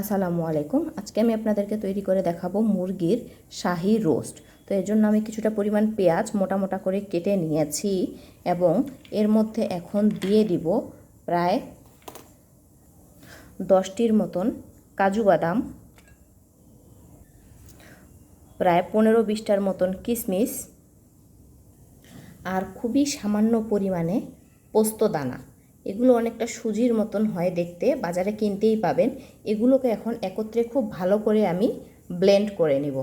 আসসালামু আলাইকুম। আজকে আমি আপনাদেরকে তৈরি করে দেখাবো মুরগির শাহি রোস্ট। তো এর জন্য আমি কিছুটা পরিমাণ পেঁয়াজ মোটা মোটা করে কেটে নিয়েছি এবং এর মধ্যে এখন দিয়ে দিব প্রায় দশটির মতন কাজু বাদাম, প্রায় পনেরো বিশটার মতন কিশমিশ আর খুবই সামান্য পরিমাণে পোস্ত দানা। এগুলো অনেকটা সুজির মতন হয় দেখতে, বাজারে কিনতেই পাবেন। এগুলোকে এখন একত্রে খুব ভালো করে আমি ব্লেন্ড করে নিব।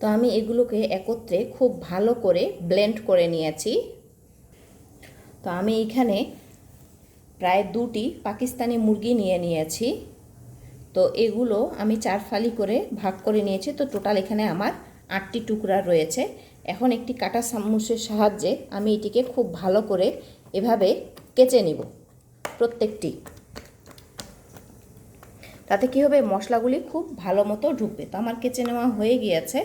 তো আমি এগুলোকে একত্রে খুব ভালো করে ব্লেন্ড করে নিয়েছি। তো আমি এখানে প্রায় দুটি পাকিস্তানি মুরগি নিয়ে নিয়েছি। তো এগুলো আমি চার ফালি করে ভাগ করে নিয়েছি। তো টোটাল এখানে আমার আটটি টুকরা রয়েছে। এখন একটি কাটা চামচের সাহায্যে আমি এটিকে খুব ভালো করে এভাবে কেচে নিব, প্রত্যেকটি। তাতে কী হবে? মশলাগুলি খুব ভালো মতো ঢুকবে। তো আমার কেচে নেওয়া হয়ে গিয়েছে।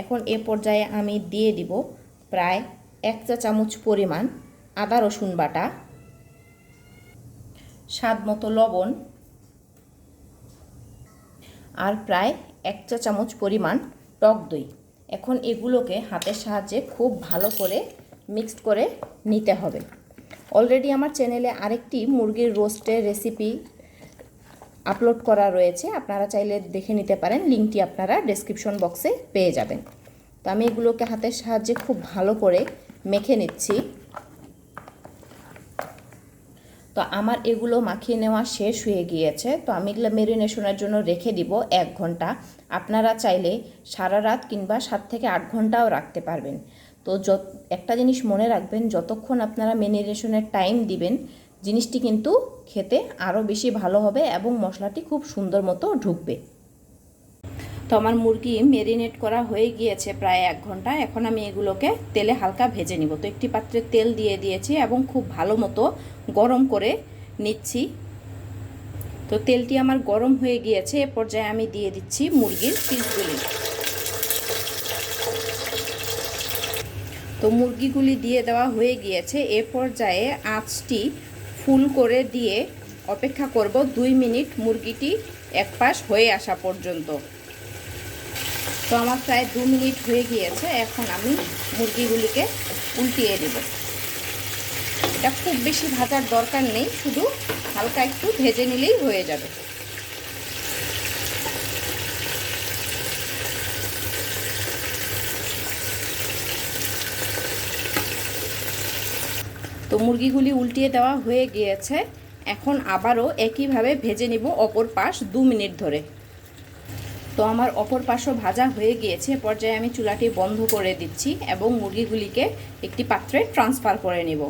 এখন এ পর্যায়ে আমি দিয়ে দিব প্রায় এক চা চামচ পরিমাণ আদা রসুন বাটা, স্বাদ মতো লবণ, আর প্রায় এক চা চামচ পরিমাণ টক দই। এখন এগুলোকে হাতের সাহায্যে খুব ভালো করে মিক্সড করে নিতে হবে। অলরেডি আমার চ্যানেলে আরেকটি মুরগির রোস্টের রেসিপি আপলোড করা রয়েছে। আপনারা চাইলে দেখে নিতে পারেন লিঙ্কটি আপনারা ডেসক্রিপশন বক্সে পেয়ে যাবেন। তো আমি এগুলোকে হাতের সাহায্যে খুব ভালো করে মেখে নিচ্ছি। তো আমার এগুলো মাখিয়ে নেওয়া শেষ হয়ে গিয়েছে। তো আমি এগুলো মেরিনেশনের জন্য রেখে দিব এক ঘণ্টা। আপনারা চাইলে সারা রাত কিংবা সাত থেকে আট ঘন্টাও রাখতে পারবেন। তো যত, একটা জিনিস মনে রাখবেন, যতক্ষণ আপনারা মেরিনেশনের টাইম দিবেন, জিনিসটি কিন্তু খেতে আরও বেশি ভালো হবে এবং মশলাটি খুব সুন্দর মতো ঢুকবে। তো আমার মুরগি মেরিনেট করা হয়ে গিয়েছে প্রায় এক ঘণ্টা। এখন আমি এগুলোকে তেলে হালকা ভেজে নিব। তো একটি পাত্রে তেল দিয়ে দিয়েছি এবং খুব ভালো মতো গরম করে নিচ্ছি। তো তেলটি আমার গরম হয়ে গিয়েছে। এ পর্যায়ে আমি দিয়ে দিচ্ছি মুরগির পিসগুলি। তো মুরগিগুলি দিয়ে দেওয়া হয়ে গিয়েছে। এ পর্যায়ে আঁচটি ফুল করে দিয়ে অপেক্ষা করব দুই মিনিট মুরগিটি এক পাশ হয়ে আসা পর্যন্ত। তো আমার প্রায় দু মিনিট হয়ে গিয়েছে, এখন আমি মুরগিগুলিকে উল্টিয়ে দেব। এটা খুব বেশি ভাজার দরকার নেই, শুধু হালকা একটু ভেজে নিলেই হয়ে যাবে। তো মুরগিগুলি উল্টিয়ে দেওয়া হয়ে গিয়েছে, এখন আবারও একইভাবে ভেজে নিব অপর পাশ দু মিনিট ধরে। তো আমার অপর পাশও ভাজা হয়ে গিয়েছে পর্যায়ে আমি চুলাটি বন্ধ করে দিচ্ছি এবং মুরগিগুলিকে একটি পাত্রে ট্রান্সফার করে নেব।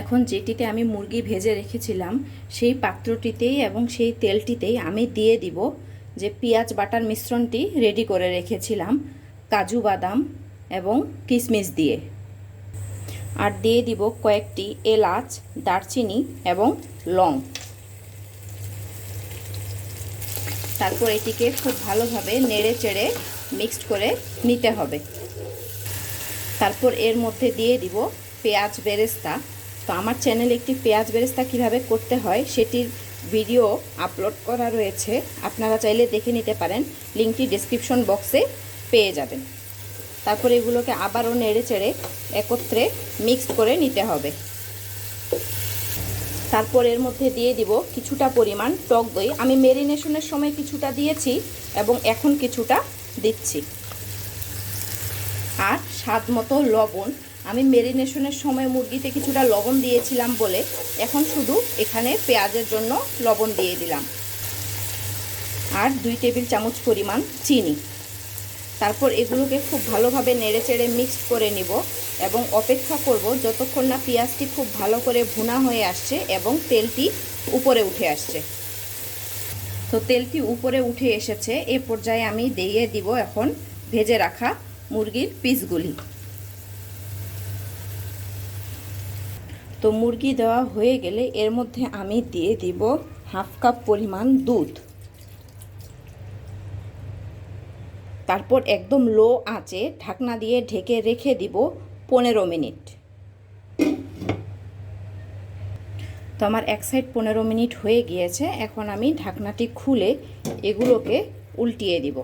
এখন যেটিতে আমি মুরগি ভেজে রেখেছিলাম, সেই পাত্রটিতেই এবং সেই তেলটিতেই আমি দিয়ে দিব যে পেঁয়াজ বাটার মিশ্রণটি রেডি করে রেখেছিলাম, কাজু বাদাম এবং কিশমিশ দিয়ে। আর দিয়ে দিব কয়েকটি এলাচ, দারচিনি এবং লং। তারপর এটিকে খুব ভালোভাবে নেড়ে চেড়ে মিক্সড করে নিতে হবে। তারপর এর মধ্যে দিয়ে দিব পেঁয়াজ বেরেস্তা। তো আমার চ্যানেলে একটি পেঁয়াজ বেরেস্তা কীভাবে করতে হয় সেটির ভিডিও আপলোড করা রয়েছে। আপনারা চাইলে দেখে নিতে পারেন, লিঙ্কটি ডিসক্রিপশন বক্সে পেয়ে যাবেন। তারপর এগুলোকে আবারও নেড়ে চেড়ে একত্রে মিক্সড করে নিতে হবে। তারপর এর মধ্যে দিয়ে দিব কিছুটা পরিমাণ টক দই। আমি মেরিনেশনের সময় কিছুটা দিয়েছি এবং এখন কিছুটা দিচ্ছি। আর স্বাদ মতো লবণ। আমি মেরিনেশনের সময় মুরগিতে কিছুটা লবণ দিয়েছিলাম বলে এখন শুধু এখানে পেঁয়াজের জন্য লবণ দিয়ে দিলাম। আর দুই টেবিল চামচ পরিমাণ চিনি। তারপর এগুলোকে খুব ভালোভাবে নেড়ে চেড়ে মিক্সড করে নিব। এবং অপেক্ষা করব যতক্ষণ না পেঁয়াজটি খুব ভালো করে ভুনা হয়ে আসছে এবং তেলটি উপরে উঠে আসছে। তো তেলটি উপরে উঠে এসেছে, এ পর্যায়ে আমি দিয়ে দিব এখন ভেজে রাখা মুরগির পিসগুলি। তো মুরগি দেওয়া হয়ে গেলে এর মধ্যে আমি দিয়ে দিব হাফ কাপ পরিমাণ দুধ। তারপর একদম লো আঁচে ঢাকনা দিয়ে ঢেকে রেখে দিব পনেরো মিনিট। তো আমার এক সাইড পনেরো মিনিট হয়ে গিয়েছে, এখন আমি ঢাকনাটি খুলে এগুলোকে উল্টিয়ে দিব।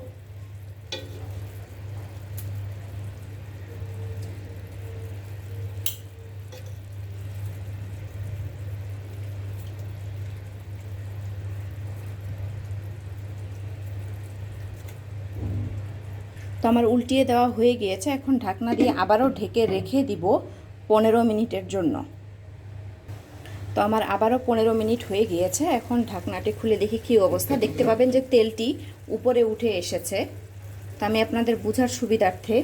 তো আমার উল্টিয়ে দেওয়া হয়ে গিয়েছে। এখন ঢাকনা দিয়ে আবারও ঢেকে রেখে দিব পনেরো মিনিটের জন্য। তো আমার আবারও পনেরো মিনিট হয়ে গিয়েছে। এখন ঢাকনাটি খুলে দেখি কী অবস্থা। দেখতে পাবেন যে তেলটি উপরে উঠে এসেছে। তো আমি আপনাদের বোঝার সুবিধার্থে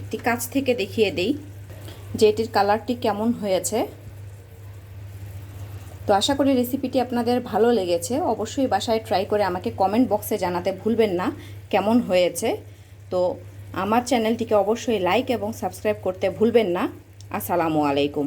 একটি কাছ থেকে দেখিয়ে দিই যে এটির কালারটি কেমন হয়েছে। তো আশা করি রেসিপিটি আপনাদের ভালো লেগেছে। অবশ্যই বাসায় ট্রাই করে আমাকে কমেন্ট বক্সে জানাতে ভুলবেন না, কেমন হয়েছে। তো আমার চ্যানেলটিকে অবশ্যই লাইক এবং সাবস্ক্রাইব করতে ভুলবেন না। আসসালামু আলাইকুম।